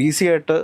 Easy ആയിട്ട്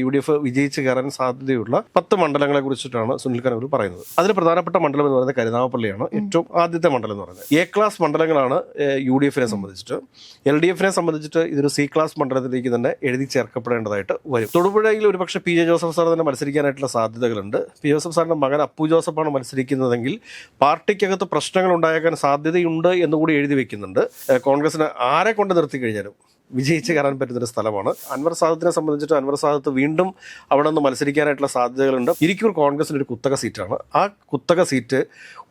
U D F വിജയിച്ച് കയറാൻ സാധ്യതയുള്ള പത്ത് മണ്ഡലങ്ങളെ കുറിച്ചിട്ടാണ് സുനിൽ കനൂർ പറയുന്നത്. അതിൽ പ്രധാനപ്പെട്ട മണ്ഡലം എന്ന് പറയുന്നത് കരുനാഗപ്പള്ളിയാണ്. ഏറ്റവും ആദ്യത്തെ മണ്ഡലം എന്ന് പറയുന്നത്. എ ക്ലാസ് മണ്ഡലങ്ങളാണ് യു ഡി എഫിനെ സംബന്ധിച്ചിട്ട്. എൽ ഡി എഫിനെ സംബന്ധിച്ചിട്ട് ഇതൊരു സി ക്ലാസ് മണ്ഡലത്തിലേക്ക് തന്നെ എഴുതി ചേർക്കപ്പെടേണ്ടതായിട്ട് വരും. തൊടുപുഴയിൽ ഒരുപക്ഷെ പി. ജെ. ജോസഫ് സാർ തന്നെ മത്സരിക്കാനായിട്ടുള്ള സാധ്യതകളുണ്ട്. പി. ജോസഫ് സാറിന്റെ മകൻ അപ്പു ജോസഫാണ് മത്സരിക്കുന്നതെങ്കിൽ പാർട്ടിക്കകത്ത് പ്രശ്നങ്ങൾ ഉണ്ടായേക്കാൻ സാധ്യതയുണ്ട് എന്നുകൂടി എഴുതി വെക്കുന്നുണ്ട്. കോൺഗ്രസിന് ആരെ കൊണ്ട് നിർത്തി കഴിഞ്ഞാലും വിജയിച്ച് കയറാൻ പറ്റുന്നൊരു സ്ഥലമാണ്. അൻവർ സാദത്തിനെ സംബന്ധിച്ചിട്ട് അൻവർ സാദത്ത് വീണ്ടും അവിടെ നിന്ന് മത്സരിക്കാനായിട്ടുള്ള സാധ്യതകളുണ്ട്. ഇരിക്കൂർ കോൺഗ്രസിന്റെ ഒരു കുത്തക സീറ്റാണ്. ആ കുത്തക സീറ്റ്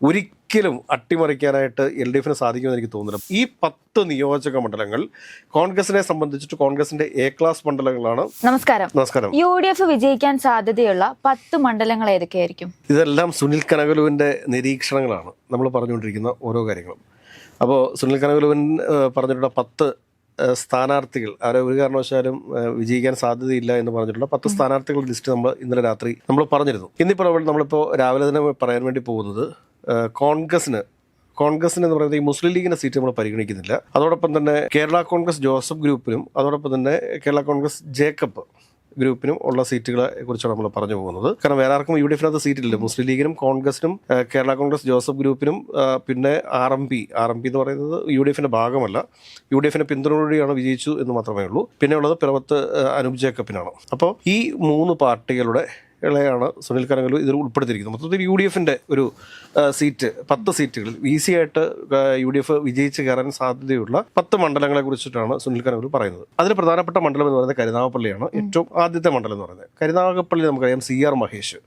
ഒരിക്കലും അട്ടിമറിക്കാനായിട്ട് എൽ ഡി എഫിന് സാധിക്കുമെന്ന് എനിക്ക് തോന്നുന്നില്ല. ഈ പത്ത് നിയോജക മണ്ഡലങ്ങൾ കോൺഗ്രസിനെ സംബന്ധിച്ചിട്ട് കോൺഗ്രസിന്റെ എ ക്ലാസ് മണ്ഡലങ്ങളാണ്. നമസ്കാരം. നമസ്കാരം. യു ഡി എഫ് വിജയിക്കാൻ സാധ്യതയുള്ള പത്ത് മണ്ഡലങ്ങൾ ഏതൊക്കെയായിരിക്കും? ഇതെല്ലാം സുനിൽ കനകലുവിന്റെ നിരീക്ഷണങ്ങളാണ്. നമ്മൾ പറഞ്ഞുകൊണ്ടിരിക്കുന്ന ഓരോ കാര്യങ്ങളും. അപ്പോൾ സുനിൽ കനകലുവൻ പറഞ്ഞിട്ടുള്ള പത്ത് സ്ഥാനാർത്ഥികൾ. അവരെ ഒരു കാരണവശാലും വിജയിക്കാൻ സാധ്യതയില്ല എന്ന് പറഞ്ഞിട്ടുള്ള പത്ത് സ്ഥാനാർത്ഥികളുടെ ലിസ്റ്റ് നമ്മൾ ഇന്നലെ രാത്രി നമ്മൾ പറഞ്ഞിരുന്നു. ഇന്നിപ്പോൾ നമ്മളിപ്പോൾ രാവിലെ തന്നെ പറയാൻ വേണ്ടി പോകുന്നത് കോൺഗ്രസിന് കോൺഗ്രസിന് എന്ന് പറയുന്നത് ഈ മുസ്ലിം ലീഗിന്റെ സീറ്റ് നമ്മൾ പരിഗണിക്കുന്നില്ല. അതോടൊപ്പം തന്നെ കേരള കോൺഗ്രസ് ജോസഫ് ഗ്രൂപ്പിനും അതോടൊപ്പം തന്നെ കേരള കോൺഗ്രസ് ജേക്കബ്. ഗ്രൂപ്പിനും ഉള്ള സീറ്റുകളെ കുറിച്ചാണ് നമ്മൾ പറഞ്ഞു പോകുന്നത്. കാരണം വേറെ ആർക്കും യു ഡി എഫിനകത്ത് സീറ്റില്ല മുസ്ലിം ലീഗിനും കോൺഗ്രസിനും കേരള കോൺഗ്രസ് ജോസഫ് ഗ്രൂപ്പിനും പിന്നെ R M P R M P എന്ന് പറയുന്നത് യു ഡി എഫിന്റെ ഭാഗമല്ല. യു ഡി എഫിന്റെ പിന്തുണയോടെയാണ് വിജയിച്ചു എന്ന് മാത്രമേ ഉള്ളൂ. പിന്നെ ഉള്ളത് പിറവത്ത് അനൂപ് ജേക്കബിനാണ്. അപ്പോൾ ഈ മൂന്ന് പാർട്ടികളുടെ ഇളയാണ് സുനിൽ കനകലു ഇതിൽ ഉൾപ്പെടുത്തിയിരിക്കുന്നത്. മൊത്തത്തിൽ യു ഡി എഫിന്റെ ഒരു സീറ്റ് പത്ത് സീറ്റുകളിൽ ഈസി ആയിട്ട് യു ഡി എഫ് വിജയിച്ച് കയറാൻ സാധ്യതയുള്ള പത്ത് മണ്ഡലങ്ങളെ കുറിച്ചിട്ടാണ് സുനിൽ കനകലു പറയുന്നത്. അതിൽ പ്രധാനപ്പെട്ട മണ്ഡലം എന്ന് പറയുന്നത് കരുനാഗപ്പള്ളിയാണ്. ഏറ്റവും ആദ്യത്തെ മണ്ഡലം എന്ന് പറയുന്നത് കരുനാഗപ്പള്ളി നമുക്കറിയാം C R Mahesh.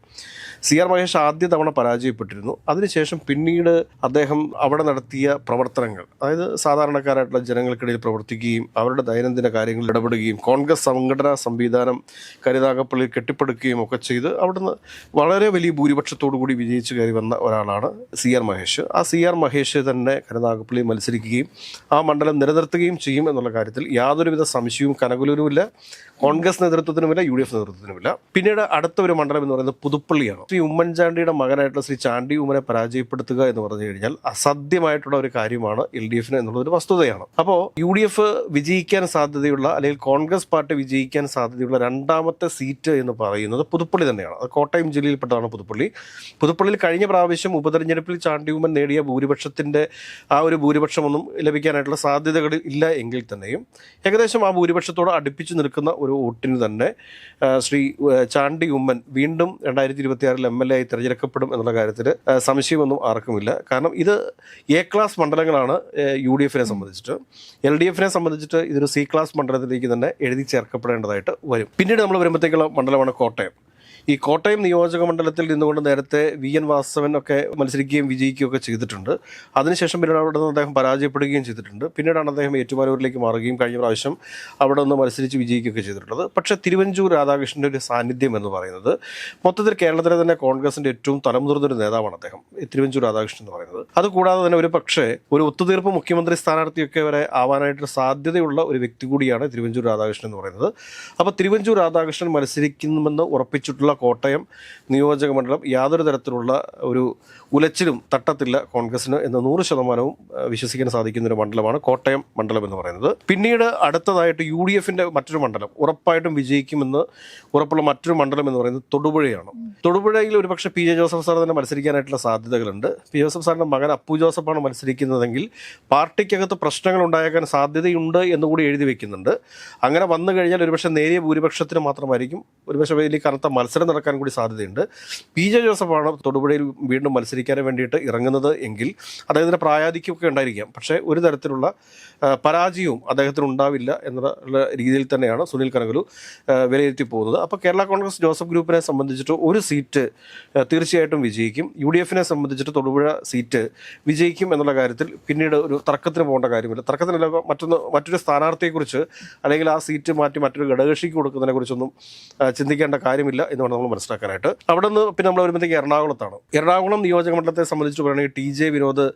C R Mahesh ആദ്യ തവണ പരാജയപ്പെട്ടിരുന്നു. അതിനുശേഷം പിന്നീട് അദ്ദേഹം അവിടെ നടത്തിയ പ്രവർത്തനങ്ങൾ അതായത് സാധാരണക്കാരായിട്ടുള്ള ജനങ്ങൾക്കിടയിൽ പ്രവർത്തിക്കുകയും അവരുടെ ദൈനംദിന കാര്യങ്ങളിൽ ഇടപെടുകയും കോൺഗ്രസ് സംഘടനാ സംവിധാനം കരുനാഗപ്പള്ളിയിൽ കെട്ടിപ്പടുക്കുകയും ഒക്കെ ചെയ്ത് അവിടുന്ന് വളരെ വലിയ ഭൂരിപക്ഷത്തോടു കൂടി വിജയിച്ചു കയറി വന്ന ഒരാളാണ് സി ആർ മഹേഷ്. ആ സി ആർ മഹേഷ് തന്നെ കരുനാഗപ്പള്ളി മത്സരിക്കുകയും ആ മണ്ഡലം നിലനിർത്തുകയും ചെയ്യും എന്നുള്ള കാര്യത്തിൽ യാതൊരുവിധ സംശയവും കനകുലൂരുമില്ല. കോൺഗ്രസ് നേതൃത്വത്തിനുമില്ല യു ഡി എഫ് നേതൃത്വത്തിനുമില്ല. പിന്നീട് അടുത്ത ഒരു മണ്ഡലം എന്ന് പറയുന്നത് പുതുപ്പള്ളിയാണ്. ശ്രീ ഉമ്മൻചാണ്ടിയുടെ മകനായിട്ടുള്ള ശ്രീ ചാണ്ടി ഉമ്മനെ പരാജയപ്പെടുത്തുക എന്ന് പറഞ്ഞു കഴിഞ്ഞാൽ അസാധ്യമായിട്ടുള്ള ഒരു കാര്യമാണ് എൽ ഡി എഫിന് എന്നുള്ള ഒരു വസ്തുതയാണ്. അപ്പോൾ യു ഡി എഫ് വിജയിക്കാൻ സാധ്യതയുള്ള അല്ലെങ്കിൽ കോൺഗ്രസ് പാർട്ടി വിജയിക്കാൻ സാധ്യതയുള്ള രണ്ടാമത്തെ സീറ്റ് എന്ന് പറയുന്നത് പുതുപ്പള്ളി തന്നെയാണ്. അത് കോട്ടയം ജില്ലയിൽപ്പെട്ടതാണ് പുതുപ്പള്ളി. പുതുപ്പള്ളിയിൽ കഴിഞ്ഞ പ്രാവശ്യം ഉപതെരഞ്ഞെടുപ്പിൽ ഉമ്മൻ നേടിയ ഭൂരിപക്ഷത്തിന്റെ ആ ഒരു ഭൂരിപക്ഷമൊന്നും ലഭിക്കാനായിട്ടുള്ള സാധ്യതകൾ ഇല്ല എങ്കിൽ തന്നെയും ഏകദേശം ആ ഭൂരിപക്ഷത്തോട് അടുപ്പിച്ചു നിൽക്കുന്ന ഒരു വോട്ടിന് തന്നെ ശ്രീ ചാണ്ടി ഉമ്മൻ വീണ്ടും രണ്ടായിരത്തി ഇരുപത്തി ആറിൽ എം എൽ എ ആയി തിരഞ്ഞെടുക്കപ്പെടും എന്നുള്ള കാര്യത്തിൽ സംശയമൊന്നും ആർക്കുമില്ല. കാരണം ഇത് എ ക്ലാസ് മണ്ഡലങ്ങളാണ് യു ഡി എഫിനെ സംബന്ധിച്ചിട്ട്. എൽ ഡി എഫിനെ സംബന്ധിച്ചിട്ട് ഇതൊരു സി ക്ലാസ് മണ്ഡലത്തിലേക്ക് തന്നെ എഴുതി ചേർക്കപ്പെടേണ്ടതായിട്ട് വരും. പിന്നീട് നമ്മൾ വരുമ്പോഴത്തേക്കുള്ള മണ്ഡലമാണ് കോട്ടയം. ഈ കോട്ടയം നിയോജക മണ്ഡലത്തിൽ നിന്നുകൊണ്ട് നേരത്തെ വി എൻ വാസവൻ ഒക്കെ മത്സരിക്കുകയും വിജയിക്കുകയും ഒക്കെ ചെയ്തിട്ടുണ്ട്. അതിനുശേഷം പിന്നീട് അവിടെ നിന്ന് അദ്ദേഹം പരാജയപ്പെടുകയും ചെയ്തിട്ടുണ്ട്. പിന്നീടാണ് അദ്ദേഹം ഏറ്റുമാനൂരിലേക്ക് മാറുകയും കഴിഞ്ഞ പ്രാവശ്യം അവിടെ നിന്ന് മത്സരിച്ച് വിജയിക്കുകയൊക്കെ ചെയ്തിട്ടുള്ളത്. പക്ഷേ തിരുവഞ്ചൂർ രാധാകൃഷ്ണന്റെ ഒരു സാന്നിധ്യം എന്ന് പറയുന്നത് മൊത്തത്തിൽ കേരളത്തിലെ തന്നെ കോൺഗ്രസിന്റെ ഏറ്റവും തലമുതിർന്നൊരു നേതാവാണ് അദ്ദേഹം തിരുവഞ്ചൂർ രാധാകൃഷ്ണൻ എന്ന് പറയുന്നത്. അതുകൂടാതെ തന്നെ ഒരു പക്ഷേ ഒരു ഒത്തുതീർപ്പ് മുഖ്യമന്ത്രി സ്ഥാനാർത്ഥിയൊക്കെ വരെ ആവാനായിട്ട് സാധ്യതയുള്ള ഒരു വ്യക്തി കൂടിയാണ് തിരുവഞ്ചൂർ രാധാകൃഷ്ണൻ എന്ന് പറയുന്നത്. അപ്പോൾ തിരുവഞ്ചൂർ രാധാകൃഷ്ണൻ മത്സരിക്കുമെന്ന് ഉറപ്പിച്ചിട്ടുള്ള കോട്ടയം നിയോജക മണ്ഡലം യാതൊരു തരത്തിലുള്ള ഒരു ഉലച്ചിലും തട്ടത്തില്ല കോൺഗ്രസിന് എന്ന് നൂറ് ശതമാനവും വിശ്വസിക്കാൻ സാധിക്കുന്ന ഒരു മണ്ഡലമാണ് കോട്ടയം മണ്ഡലം എന്ന് പറയുന്നത്. പിന്നീട് അടുത്തതായിട്ട് യു ഡി എഫിന്റെ മറ്റൊരു മണ്ഡലം ഉറപ്പായിട്ടും വിജയിക്കുമെന്ന് ഉറപ്പുള്ള മറ്റൊരു മണ്ഡലം എന്ന് പറയുന്നത് തൊടുപുഴയാണ്. തൊടുപുഴയിൽ ഒരുപക്ഷെ പി. ജെ. ജോസഫ് സാർ തന്നെ മത്സരിക്കാനായിട്ടുള്ള സാധ്യതകളുണ്ട്. പി. ജോസഫ് സാറിന്റെ മകൻ അപ്പു ജോസഫാണ് മത്സരിക്കുന്നതെങ്കിൽ പാർട്ടിക്കകത്ത് പ്രശ്നങ്ങൾ ഉണ്ടായേക്കാൻ സാധ്യതയുണ്ട് എന്നുകൂടി എഴുതി വെക്കുന്നുണ്ട്. അങ്ങനെ വന്നു കഴിഞ്ഞാൽ ഒരുപക്ഷെ നേരിയ ഭൂരിപക്ഷത്തിന് മാത്രമായിരിക്കും ഒരുപക്ഷെ വലിയ കനത്ത മത്സരം നടക്കാൻ കൂടി സാധ്യതയുണ്ട്. പി ജെ ജോസഫാണ് തൊടുപുഴയിൽ വീണ്ടും മത്സരിക്കാൻ വേണ്ടിയിട്ട് ഇറങ്ങുന്നത് എങ്കിൽ അദ്ദേഹത്തിന്റെ പ്രായാധിക്യമൊക്കെ ഉണ്ടായിരിക്കാം. പക്ഷേ ഒരു തരത്തിലുള്ള പരാജയവും അദ്ദേഹത്തിന് ഉണ്ടാവില്ല എന്നുള്ള രീതിയിൽ തന്നെയാണ് സുനിൽ കനകലു വിലയിരുത്തി പോകുന്നത്. അപ്പോൾ കേരള കോൺഗ്രസ് ജോസഫ് ഗ്രൂപ്പിനെ സംബന്ധിച്ചിട്ട് ഒരു സീറ്റ് തീർച്ചയായിട്ടും വിജയിക്കും. യു ഡി എഫിനെ സംബന്ധിച്ചിട്ട് തൊടുപുഴ സീറ്റ് വിജയിക്കും എന്നുള്ള കാര്യത്തിൽ പിന്നീട് ഒരു തർക്കത്തിന് പോകേണ്ട കാര്യമില്ല. തർക്കത്തിനല്ല മറ്റൊന്ന് മറ്റൊരു സ്ഥാനാർത്ഥിയെക്കുറിച്ച് അല്ലെങ്കിൽ ആ സീറ്റ് മാറ്റി മറ്റൊരു ഘടകകക്ഷിക്ക് കൊടുക്കുന്നതിനെ കുറിച്ചൊന്നും ചിന്തിക്കേണ്ട കാര്യമില്ല എന്ന് വേണം നമ്മൾ മനസ്സിലാക്കാനായിട്ട്. അവിടെ നിന്ന് പിന്നെ നമ്മൾ വരുമ്പോഴത്തേക്ക് എറണാകുളത്താണ്. എറണാകുളം നിയോജക മണ്ഡലത്തെ സംബന്ധിച്ച് പറയുകയാണെങ്കിൽ ടി ജെ വിനോദ്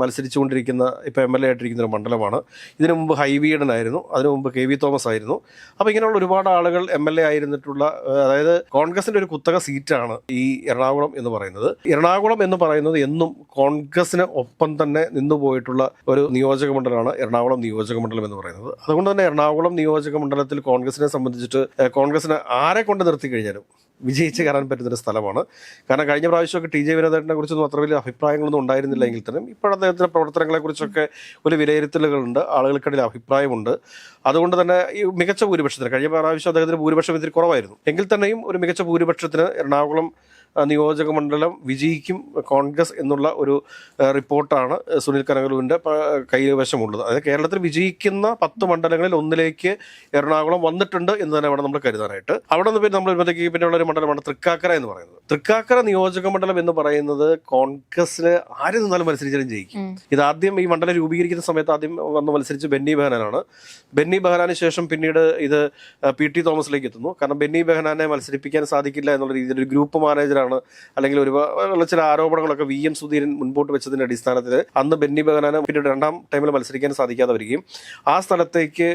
മത്സരിച്ചുകൊണ്ടിരിക്കുന്ന ഇപ്പോൾ എം എൽ എ ആയിട്ടിരിക്കുന്ന ഒരു മണ്ഡലമാണ്. ഇതിനു മുമ്പ് ഹൈവീഡൻ ആയിരുന്നു അതിനു മുമ്പ് കെ വി തോമസ് ആയിരുന്നു. അപ്പോൾ ഇങ്ങനെയുള്ള ഒരുപാട് ആളുകൾ എം എൽ എ ആയിരുന്നിട്ടുള്ള അതായത് കോൺഗ്രസിന്റെ ഒരു കുത്തക സീറ്റാണ് ഈ എറണാകുളം എന്ന് പറയുന്നത്. എറണാകുളം എന്ന് പറയുന്നത് എന്നും കോൺഗ്രസിന് ഒപ്പം തന്നെ നിന്നുപോയിട്ടുള്ള ഒരു നിയോജക മണ്ഡലമാണ് എറണാകുളം നിയോജക മണ്ഡലം എന്ന് പറയുന്നത്. അതുകൊണ്ട് തന്നെ എറണാകുളം നിയോജക മണ്ഡലത്തിൽ കോൺഗ്രസിനെ സംബന്ധിച്ചിട്ട് കോൺഗ്രസിനെ ആരെ കൊണ്ട് നിർത്തി കഴിഞ്ഞാലും വിജയിച്ച് കയറാൻ പറ്റുന്നൊരു സ്ഥലമാണ്. കാരണം കഴിഞ്ഞ പ്രാവശ്യമൊക്കെ ടി ജെ വിനോദേട്ടനെ കുറിച്ചൊന്നും അത്ര വലിയ അഭിപ്രായങ്ങളൊന്നും ഉണ്ടായിരുന്നില്ല എങ്കിൽ തന്നെ ഇപ്പോൾ അദ്ദേഹത്തിന്റെ പ്രവർത്തനങ്ങളെക്കുറിച്ചൊക്കെ ഒരു വിലയിരുത്തലുകളുണ്ട്. ആളുകൾക്കിടയിൽ അഭിപ്രായമുണ്ട്. അതുകൊണ്ട് തന്നെ ഈ മികച്ച ഭൂരിപക്ഷത്തിന് കഴിഞ്ഞ പ്രാവശ്യം അദ്ദേഹത്തിന് ഭൂരിപക്ഷം ഇത്തിരി കുറവായിരുന്നു. എങ്കിൽ തന്നെയും ഒരു മികച്ച ഭൂരിപക്ഷത്തിന് എറണാകുളം നിയോജക മണ്ഡലം വിജയിക്കും കോൺഗ്രസ് എന്നുള്ള ഒരു റിപ്പോർട്ടാണ് സുനിൽ കനകലുവിന്റെ കൈവശമുള്ളത് അതായത് കേരളത്തിൽ വിജയിക്കുന്ന പത്ത് മണ്ഡലങ്ങളിൽ ഒന്നിലേക്ക് എറണാകുളം വന്നിട്ടുണ്ട് എന്ന് തന്നെ വേണം നമ്മൾ കരുതാനായിട്ട്. അവിടെ നിന്ന് പിന്നെ നമ്മൾ ഇപ്പോഴത്തേക്ക് പിന്നെയുള്ള ഒരു മണ്ഡലമാണ് തൃക്കാക്കര എന്ന് പറയുന്നത്. തൃക്കാക്കര നിയോജക മണ്ഡലം എന്ന് പറയുന്നത് കോൺഗ്രസിന് ആര് നിന്നാലും മത്സരിച്ചാലും ജയിക്കും. ഇതാദ്യം ഇത് ആദ്യം ഈ മണ്ഡലം രൂപീകരിക്കുന്ന സമയത്ത് ആദ്യം വന്ന് മത്സരിച്ച് ബെന്നി ബെഹനാനാണ്. ബെന്നി ബെഹനാന് ശേഷം പിന്നീട് ഇത് പി ടി തോമസിലേക്ക് എത്തുന്നു. കാരണം ബെന്നി ബെഹനാനെ മത്സരിപ്പിക്കാൻ സാധിക്കില്ല എന്നുള്ള രീതിയിൽ ഒരു ഗ്രൂപ്പ് മാനേജറാണ് അല്ലെങ്കിൽ ഒരുപാട് ചില ആരോപണങ്ങളൊക്കെ വി എം സുധീരൻ മുൻപോട്ട് വെച്ചതിന്റെ അടിസ്ഥാനത്തിൽ അന്ന് ബെന്നി ബെഹനാന് പിന്നീട് രണ്ടാം ടൈമിൽ മത്സരിക്കാൻ സാധിക്കാതെ വരികയും ആ സ്ഥലത്തേക്ക്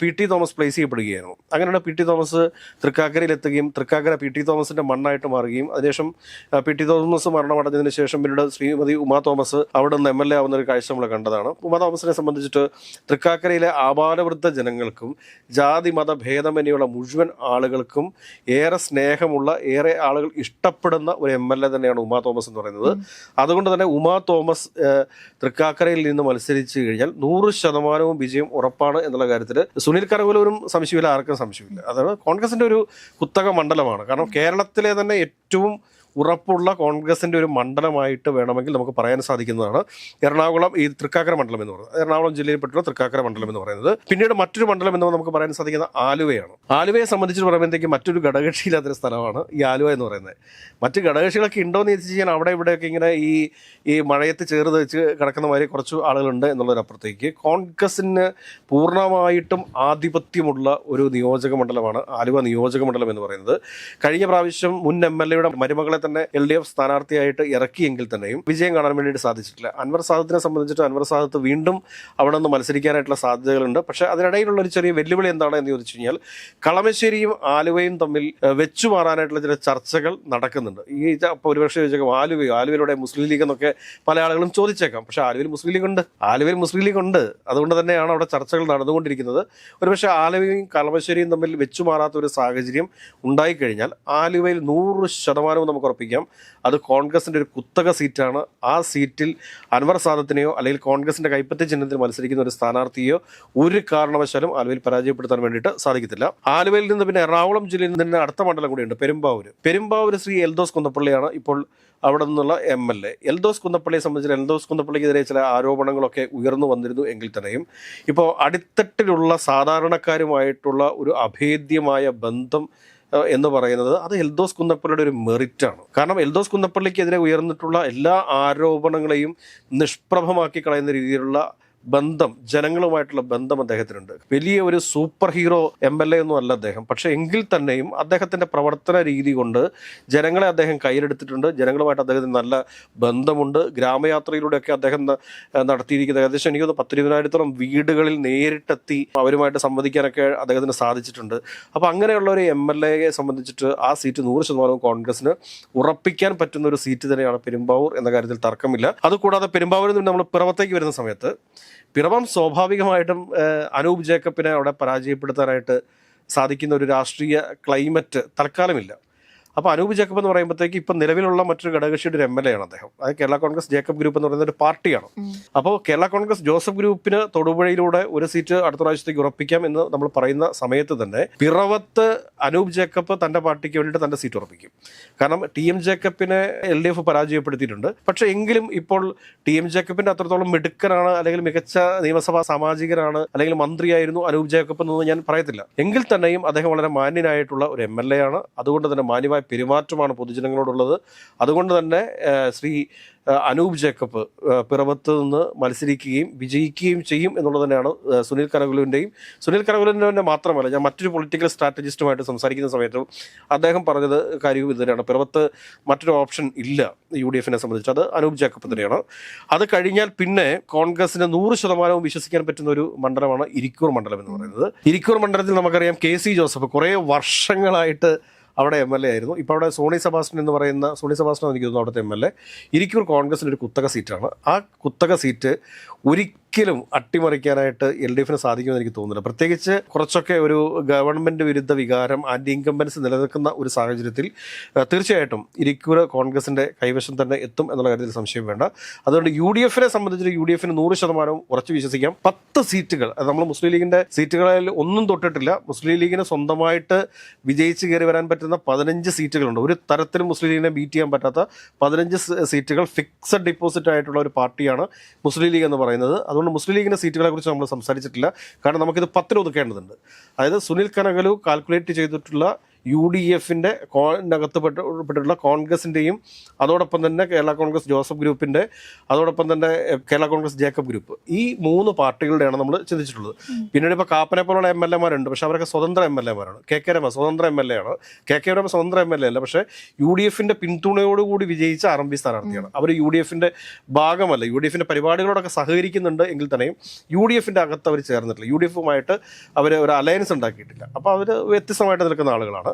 പി ടി തോമസ് പ്ലേസ് ചെയ്യപ്പെടുകയായിരുന്നു. അങ്ങനെയാണ് പി ടി തോമസ് തൃക്കാക്കരയിൽ എത്തുകയും തൃക്കാക്കര പി ടി തോമസിന്റെ മണ്ണായിട്ട് മാറുകയും അതിനുശേഷം പി ടി തോമസ് മരണമടഞ്ഞതിന് ശേഷം പിന്നീട് ശ്രീമതി ഉമാ തോമസ് അവിടെ നിന്ന് എം എൽ എ ആവുന്ന ഒരു കാഴ്ച നമ്മൾ കണ്ടതാണ്. ഉമാ തോമസിനെ സംബന്ധിച്ചിട്ട് തൃക്കാക്കരയിലെ ആപാലവൃദ്ധ ജനങ്ങൾക്കും ജാതി മത ഭേദമന്യുള്ള മുഴുവൻ ആളുകൾക്കും ഏറെ സ്നേഹമുള്ള ഏറെ ആളുകൾ ഇഷ്ടപ്പെടുന്ന ഒരു എം എൽ എ തന്നെയാണ് ഉമാ തോമസ് എന്ന് പറയുന്നത്. അതുകൊണ്ട് തന്നെ ഉമാ തോമസ് തൃക്കാക്കരയിൽ നിന്ന് മത്സരിച്ചു കഴിഞ്ഞാൽ നൂറ് ശതമാനവും വിജയം ഉറപ്പാണ് എന്നുള്ള കാര്യത്തിൽ സുനിൽ കരകുലൂരും സംശയമില്ല ആർക്കും സംശയമില്ല. അതാണ് കോൺഗ്രസിന്റെ ഒരു കുത്തക മണ്ഡലമാണ്. കാരണം കേരളത്തിലെ തന്നെ ഏറ്റവും ഉറപ്പുള്ള കോൺഗ്രസിന്റെ ഒരു മണ്ഡലമായിട്ട് വേണമെങ്കിൽ നമുക്ക് പറയാൻ സാധിക്കുന്നതാണ് എറണാകുളം ഈ തൃക്കാക്കര മണ്ഡലം എന്ന് പറയുന്നത്. എറണാകുളം ജില്ലയിൽപ്പെട്ടുള്ള തൃക്കാക്കര മണ്ഡലം എന്ന് പറയുന്നത്. പിന്നീട് മറ്റൊരു മണ്ഡലം എന്ന് നമുക്ക് പറയാൻ സാധിക്കുന്ന ആലുവയാണ്. ആലുവയെ സംബന്ധിച്ച് പറയുമ്പോഴത്തേക്ക് മറ്റൊരു ഘടകക്ഷിയില്ലാത്തൊരു സ്ഥലമാണ് ഈ ആലുവ എന്ന് പറയുന്നത്. മറ്റ് ഘടകക്ഷികളൊക്കെ ഉണ്ടോ എന്ന് ചോദിച്ചു കഴിഞ്ഞാൽ അവിടെ ഇവിടെയൊക്കെ ഇങ്ങനെ ഈ ഈ മഴയത്ത് ചേർത്ത് വെച്ച് കിടക്കുന്ന മാതിരി കുറച്ച് ആളുകളുണ്ട് എന്നുള്ളതിനപ്പുറത്തേക്ക് കോൺഗ്രസിന് പൂർണമായിട്ടും ആധിപത്യമുള്ള ഒരു നിയോജക മണ്ഡലമാണ് ആലുവ നിയോജക മണ്ഡലം എന്ന് പറയുന്നത്. കഴിഞ്ഞ പ്രാവശ്യം മുൻ എം എൽ എയുടെ മരുമകളെ തന്നെ എൽ ഡി എഫ് സ്ഥാനാർത്ഥിയായിട്ട് ഇറക്കിയെങ്കിൽ തന്നെയും വിജയം കാണാൻ വേണ്ടിയിട്ട് സാധിച്ചിട്ടില്ല. അൻവർ സാദത്തിനെ സംബന്ധിച്ചിട്ട് അൻവർ സാദത്ത് വീണ്ടും അവിടെ നിന്ന് മത്സരിക്കാനായിട്ടുള്ള സാധ്യതകളുണ്ട്. പക്ഷേ അതിനിടയിലുള്ള ഒരു ചെറിയ വെല്ലുവിളി എന്താണ് എന്ന് ചോദിച്ചു കഴിഞ്ഞാൽ കളമശ്ശേരിയും ആലുവയും തമ്മിൽ വെച്ചു മാറാനായിട്ടുള്ള ചില ചർച്ചകൾ നടക്കുന്നുണ്ട്. ഈ ഒരുപക്ഷെ ചോദിച്ചേക്കാം ആലുവയോ ആലുവയിലൂടെ മുസ്ലിം ലീഗ് എന്നൊക്കെ പല ആളുകളും ചോദിച്ചേക്കാം. പക്ഷേ ആലുവയിൽ മുസ്ലിം ലീഗ് ഉണ്ട്. ആലുവയിൽ മുസ്ലിം ലീഗ് ഉണ്ട്. അതുകൊണ്ട് തന്നെയാണ് അവിടെ ചർച്ചകൾ നടന്നുകൊണ്ടിരിക്കുന്നത്. ഒരുപക്ഷെ ആലുവയും കളമശ്ശേരിയും തമ്മിൽ വെച്ചു മാറാത്ത ഒരു സാഹചര്യം ഉണ്ടായിക്കഴിഞ്ഞാൽ ആലുവയിൽ നൂറ് ശതമാനവും നമുക്ക് ഉറപ്പിക്കാം. അത് കോൺഗ്രസിന്റെ ഒരു കുത്തക സീറ്റാണ്. ആ സീറ്റിൽ അൻവർ സാദത്തിനെയോ അല്ലെങ്കിൽ കോൺഗ്രസിന്റെ കൈപ്പത്തി ചിഹ്നത്തിൽ മത്സരിക്കുന്ന ഒരു സ്ഥാനാർത്ഥിയോ ഒരു കാരണവശാലും ആലുവയിൽ പരാജയപ്പെടുത്താൻ വേണ്ടിയിട്ട് സാധിക്കത്തില്ല. ആലുവയിൽ നിന്ന് പിന്നെ എറണാകുളം ജില്ലയിൽ നിന്ന് അടുത്ത മണ്ഡലം കൂടിയുണ്ട് പെരുമ്പാവൂർ പെരുമ്പാവൂർ ശ്രീ എൽദോസ് കുന്നപ്പള്ളിയാണ് ഇപ്പോൾ അവിടെ നിന്നുള്ള എം എൽ എ. എൽദോസ് കുന്നപ്പള്ളിയെ സംബന്ധിച്ച് എൽദോസ് കുന്നപ്പള്ളിക്കെതിരെ ചില ആരോപണങ്ങളൊക്കെ ഉയർന്നു വന്നിരുന്നു എങ്കിൽ തന്നെയും ഇപ്പോൾ അടിത്തട്ടിലുള്ള സാധാരണക്കാരുമായിട്ടുള്ള ഒരു അഭേദ്യമായ ബന്ധം എന്ന് പറയുന്നത് അത് എൽദോസ് കുന്നപ്പള്ളിയുടെ ഒരു മെറിറ്റാണ്. കാരണം എൽദോസ് കുന്നപ്പള്ളിക്കെതിരെ ഉയർന്നിട്ടുള്ള എല്ലാ ആരോപണങ്ങളെയും നിഷ്പ്രഭമാക്കി കളയുന്ന രീതിയിലുള്ള ബന്ധം ജനങ്ങളുമായിട്ടുള്ള ബന്ധം അദ്ദേഹത്തിനുണ്ട്. വലിയ ഒരു super hero M L A ഒന്നും അല്ല അദ്ദേഹം. പക്ഷെ എങ്കിൽ തന്നെയും അദ്ദേഹത്തിന്റെ പ്രവർത്തന രീതി കൊണ്ട് ജനങ്ങളെ അദ്ദേഹം കയ്യിലെടുത്തിട്ടുണ്ട്. ജനങ്ങളുമായിട്ട് അദ്ദേഹത്തിന് നല്ല ബന്ധമുണ്ട്. ഗ്രാമയാത്രയിലൂടെയൊക്കെ അദ്ദേഹം നടത്തിയിരിക്കുന്നത് ഏകദേശം എനിക്ക് തോന്നുന്നു പത്തിരുപതിനായിരത്തോളം വീടുകളിൽ നേരിട്ടെത്തി അവരുമായിട്ട് സംവദിക്കാനൊക്കെ അദ്ദേഹത്തിന് സാധിച്ചിട്ടുണ്ട്. അപ്പോൾ അങ്ങനെയുള്ള ഒരു എം എൽ എയെ സംബന്ധിച്ചിട്ട് ആ സീറ്റ് നൂറ് ശതമാനവും കോൺഗ്രസിന് ഉറപ്പിക്കാൻ പറ്റുന്ന ഒരു സീറ്റ് തന്നെയാണ് പെരുമ്പാവൂർ എന്ന കാര്യത്തിൽ തർക്കമില്ല. അതുകൂടാതെ പെരുമ്പാവൂരിൽ നിന്ന് നമ്മൾ പിറവത്തേക്ക് വരുന്ന സമയത്ത് പിറവം സ്വാഭാവികമായിട്ടും അനൂപ് ജേക്കബിനെ അവിടെ പരാജയപ്പെടുത്താനായിട്ട് സാധിക്കുന്ന ഒരു രാഷ്ട്രീയ ക്ലൈമറ്റ് തൽക്കാലമില്ല. അപ്പോൾ അനൂപ് ജേക്കബ് എന്ന് പറയുമ്പോഴത്തേക്ക് ഇപ്പം നിലവിലുള്ള മറ്റൊരു ഘടകകക്ഷിയുടെ ഒരു എം എൽ എ ആണ് അദ്ദേഹം. അത് കേരള കോൺഗ്രസ് ജേക്കബ് ഗ്രൂപ്പ് എന്ന് പറയുന്ന ഒരു പാർട്ടിയാണ്. അപ്പോൾ കേരള കോൺഗ്രസ് ജോസഫ് ഗ്രൂപ്പിന് തൊടുപുഴയിലൂടെ ഒരു സീറ്റ് അടുത്ത പ്രാവശ്യത്തേക്ക് ഉറപ്പിക്കാം എന്ന് നമ്മൾ പറയുന്ന സമയത്ത് തന്നെ പിറവത്ത് അനൂപ് ജേക്കബ് തന്റെ പാർട്ടിക്ക് വേണ്ടിയിട്ട് തന്റെ സീറ്റ് ഉറപ്പിക്കും. കാരണം ടി എം ജേക്കബിനെ എൽ ഡി എഫ് പരാജയപ്പെടുത്തിയിട്ടുണ്ട്. പക്ഷേ എങ്കിലും ഇപ്പോൾ ടി എം ജേക്കബിന്റെ അത്രത്തോളം മിടുക്കനാണ് അല്ലെങ്കിൽ മികച്ച നിയമസഭാ സാമാജികനാണ് അല്ലെങ്കിൽ മന്ത്രിയായിരുന്നു അനൂപ് ജേക്കബ് എന്നൊന്നും ഞാൻ പറയത്തില്ല. എങ്കിൽ തന്നെയും അദ്ദേഹം വളരെ മാന്യനായിട്ടുള്ള ഒരു എം എൽ എ ആണ്. അതുകൊണ്ട് തന്നെ മാന്യമായ പെരുമാറ്റമാണ് പൊതുജനങ്ങളോടുള്ളത്. അതുകൊണ്ട് തന്നെ ശ്രീ അനൂപ് ജേക്കബ് പിറവത്ത് നിന്ന് മത്സരിക്കുകയും വിജയിക്കുകയും ചെയ്യും എന്നുള്ളത് തന്നെയാണ് സുനിൽ കനകുലുവിന്റെയും സുനിൽ കനകുലുവിന്റെ മാത്രമല്ല ഞാൻ മറ്റൊരു പൊളിറ്റിക്കൽ സ്ട്രാറ്റജിസ്റ്റുമായിട്ട് സംസാരിക്കുന്ന സമയത്തും അദ്ദേഹം പറഞ്ഞത് കാര്യവും ഇത് തന്നെയാണ്. പിറവത്ത് മറ്റൊരു ഓപ്ഷൻ ഇല്ല യു ഡി എഫിനെ സംബന്ധിച്ച്. അത് അനൂപ് ജേക്കബ് തന്നെയാണ്. അത് കഴിഞ്ഞാൽ പിന്നെ കോൺഗ്രസിന് നൂറ് ശതമാനവും വിശ്വസിക്കാൻ പറ്റുന്ന ഒരു മണ്ഡലമാണ് ഇരിക്കൂർ മണ്ഡലം എന്ന് പറയുന്നത്. ഇരിക്കൂർ മണ്ഡലത്തിൽ നമുക്കറിയാം കെ സി ജോസഫ് കുറേ വർഷങ്ങളായിട്ട് അവിടെ എം എൽ എ ആയിരുന്നു. ഇപ്പോൾ അവിടെ സോണി സെബാസ്റ്റ്യൻ എന്ന് പറയുന്ന സോണി സെബാസ്റ്റ്യൻ എനിക്ക് തോന്നുന്നു അവിടുത്തെ എം എൽ എ ഇരിക്കൂർ കോൺഗ്രസിന്റെ ഒരു കുത്തക സീറ്റാണ്. ആ കുത്തക സീറ്റ് ഒരിക്കലും അട്ടിമറിക്കാനായിട്ട് എൽ ഡി എഫിന് സാധിക്കുമെന്ന് എനിക്ക് തോന്നുന്നില്ല. പ്രത്യേകിച്ച് കുറച്ചൊക്കെ ഒരു ഗവൺമെന്റ് വിരുദ്ധ വികാരം ആന്റി ഇൻകംബൻസ് നിലനിൽക്കുന്ന ഒരു സാഹചര്യത്തിൽ തീർച്ചയായിട്ടും ഇരിക്കൂർ കോൺഗ്രസിന്റെ കൈവശം തന്നെ എത്തും എന്നുള്ള കാര്യത്തിൽ സംശയം വേണ്ട. അതുകൊണ്ട് യു ഡി എഫിനെ സംബന്ധിച്ച് യു ഡി എഫിന് നൂറ് ശതമാനവും ഉറച്ചു വിശ്വസിക്കാം. പത്ത് സീറ്റുകൾ അത് നമ്മൾ മുസ്ലിം ലീഗിന്റെ സീറ്റുകളിൽ ഒന്നും തൊട്ടിട്ടില്ല. മുസ്ലിം ലീഗിന് സ്വന്തമായിട്ട് വിജയിച്ച് കയറി വരാൻ പറ്റുന്ന പതിനഞ്ച് സീറ്റുകളുണ്ട്. ഒരു തരത്തിലും മുസ്ലിം ലീഗിനെ ബീറ്റ് ചെയ്യാൻ പറ്റാത്ത പതിനഞ്ച് സീറ്റുകൾ ഫിക്സഡ് ഡിപ്പോസിറ്റ് ആയിട്ടുള്ള ഒരു പാർട്ടിയാണ് മുസ്ലിം ലീഗ് എന്ന് പറയുന്നത്. അതുകൊണ്ട് മുസ്ലിം ലീഗിന്റെ സീറ്റുകളെ കുറിച്ച് നമ്മൾ സംസാരിച്ചിട്ടില്ല. കാരണം നമുക്കിത് പത്തിൽ ഒതുക്കേണ്ടതുണ്ട് അതായത് സുനിൽ കനകലു കാൽക്കുലേറ്റ് ചെയ്തിട്ടുള്ള യു ഡി എഫിന്റെ കോനകത്ത് പെട്ടിട്ടുള്ള കോൺഗ്രസിന്റെയും അതോടൊപ്പം തന്നെ കേരള കോൺഗ്രസ് ജോസഫ് ഗ്രൂപ്പിന്റെ അതോടൊപ്പം തന്നെ കേരള കോൺഗ്രസ് ജേക്കബ് ഗ്രൂപ്പ്. ഈ മൂന്ന് പാർട്ടികളുടെയാണ് നമ്മൾ ചിന്തിച്ചിട്ടുള്ളത്. പിന്നീട് ഇപ്പോൾ കാപ്പനെ പോലുള്ള എം എൽ എമാരുണ്ട് പക്ഷേ അവരൊക്കെ സ്വതന്ത്ര എം എൽ എമാരാണ് കെ കെ രമ സ്വതന്ത്ര എം എൽ എ ആണ്. കെ കെ രമ സ്വതന്ത്ര എം എൽ എ അല്ല. പക്ഷേ യു ഡി എഫിന്റെ പിന്തുണയോടുകൂടി വിജയിച്ച ആർ എം പി സ്ഥാനാർത്ഥിയാണ്. അവർ യു ഡി എഫിന്റെ ഭാഗമല്ല. യു ഡി എഫിന്റെ പരിപാടികളോടൊക്കെ സഹകരിക്കുന്നുണ്ട് എങ്കിൽ തന്നെയും യു ഡി എഫിന്റെ അകത്ത് അവർ ചേർന്നിട്ടില്ല. യു ഡി എഫുമായിട്ട് അവർ ഒരു അലയൻസ് ഉണ്ടാക്കിയിട്ടില്ല. അപ്പോൾ അവർ വ്യത്യസ്തമായിട്ട് നിൽക്കുന്ന ആളുകളാണ്.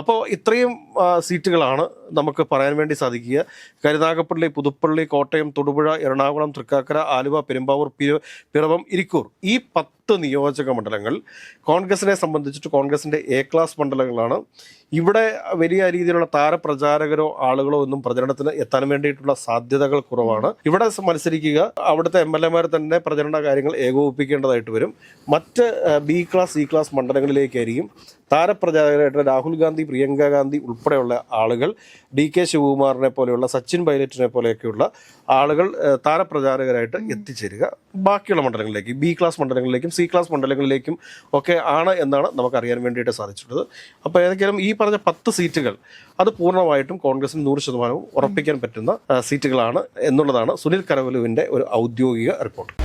അപ്പോൾ ഇത്രയും സീറ്റുകളാണ് നമുക്ക് പറയാൻ വേണ്ടി സാധിക്കുക. കരുനാഗപ്പള്ളി പുതുപ്പള്ളി കോട്ടയം തൊടുപുഴ എറണാകുളം തൃക്കാക്കര ആലുവ പെരുമ്പാവൂർ പിറവം ഇരിക്കൂർ ഈ പത്ത് നിയോജക മണ്ഡലങ്ങൾ കോൺഗ്രസിനെ സംബന്ധിച്ചിട്ട് കോൺഗ്രസിന്റെ എ ക്ലാസ് മണ്ഡലങ്ങളാണ്. ഇവിടെ വലിയ രീതിയിലുള്ള താരപ്രചാരകരോ ആളുകളോ ഒന്നും പ്രചരണത്തിന് എത്താൻ വേണ്ടിയിട്ടുള്ള സാധ്യതകൾ കുറവാണ്. ഇവിടെ മത്സരിക്കുക. അവിടുത്തെ എം എൽ എമാർ തന്നെ പ്രചരണ കാര്യങ്ങൾ ഏകോപിപ്പിക്കേണ്ടതായിട്ട് വരും. മറ്റ് ബി ക്ലാസ് സി ക്ലാസ് മണ്ഡലങ്ങളിലേക്കായിരിക്കും താരപ്രചാരകരായിട്ടുള്ള രാഹുൽ ഗാന്ധി പ്രിയങ്ക ഗാന്ധി ഉൾപ്പെടെയുള്ള ആളുകൾ ഡി കെ ശിവകുമാറിനെ പോലെയുള്ള സച്ചിൻ പൈലറ്റിനെ പോലെയൊക്കെയുള്ള ആളുകൾ താരപ്രചാരകരായിട്ട് എത്തിച്ചേരുക. ബാക്കിയുള്ള മണ്ഡലങ്ങളിലേക്ക് ബി ക്ലാസ് മണ്ഡലങ്ങളിലേക്കും സി ക്ലാസ് മണ്ഡലങ്ങളിലേക്കും ഒക്കെ ആണ് എന്നാണ് നമുക്കറിയാൻ വേണ്ടിയിട്ട് സാധിച്ചിട്ടുള്ളത്. അപ്പോൾ ഏതെങ്കിലും ഈ പറഞ്ഞ പത്ത് സീറ്റുകൾ അത് പൂർണമായിട്ടും കോൺഗ്രസിന് നൂറ് ശതമാനവും ഉറപ്പിക്കാൻ പറ്റുന്ന സീറ്റുകളാണ് എന്നുള്ളതാണ് സുനിൽ കരവലുവിന്റെ ഒരു ഔദ്യോഗിക റിപ്പോർട്ട്.